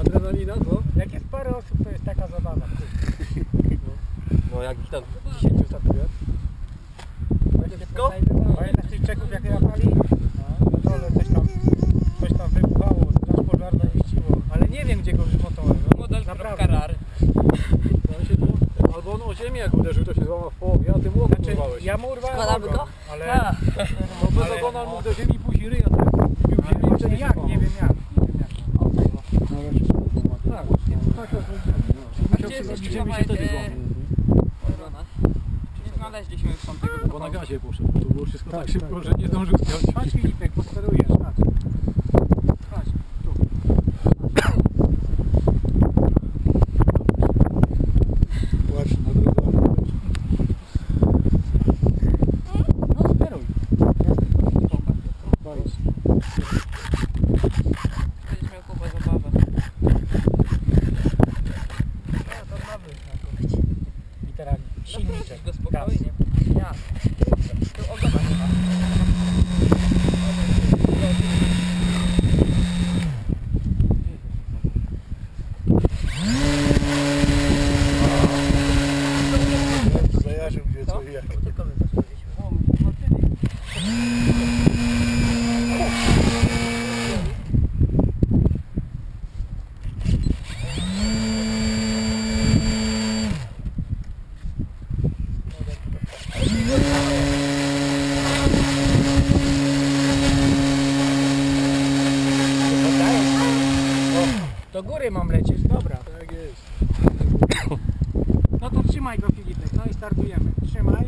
adrenalina, co? Jak jest parę osób, to jest taka zabawa. No jak tam 10 startuje. Wszystko? Pamiętasz tych Czeków jak jechali? No to ale coś tam, coś tam wybuchało, straż pożarna jeździło, ale nie wiem gdzie go wymontowałem. No, Model naprawdę. rar. On się tu, albo on o ziemię jak uderzył, to się złamał w połowie, a ty mu Znaczy, urwałeś. ja mu urwałem Składamy ogon, go? ale A, No bez ogona ziemi pójść i ryja tak. Ziemię jak, nie wiem jak. Nie wiem jak. Tak, tak, tak. Gdzie Ziemi się wtedy złamał. Nie znaleźliśmy już tamtego Bo na gazie poszedł, to było wszystko tak Tak, szybko, tak, że tak. nie zdążył zdjąć. Chodź Filipek, posterujesz, chodź. Chodź, tu. Właśnie, na drogę. No steruj miał kupę zabawę. Ja to nowy. jako. I teraz silniczek. go spokojnie. Ja. Tu ogona nie ma. Zajarzył gdzie co i jak. Tylko my zaczęliśmy. O, no ty. O, Do góry mam lecieć, dobra. Tak jest. No to trzymaj go Filipek, no i startujemy. Trzymaj.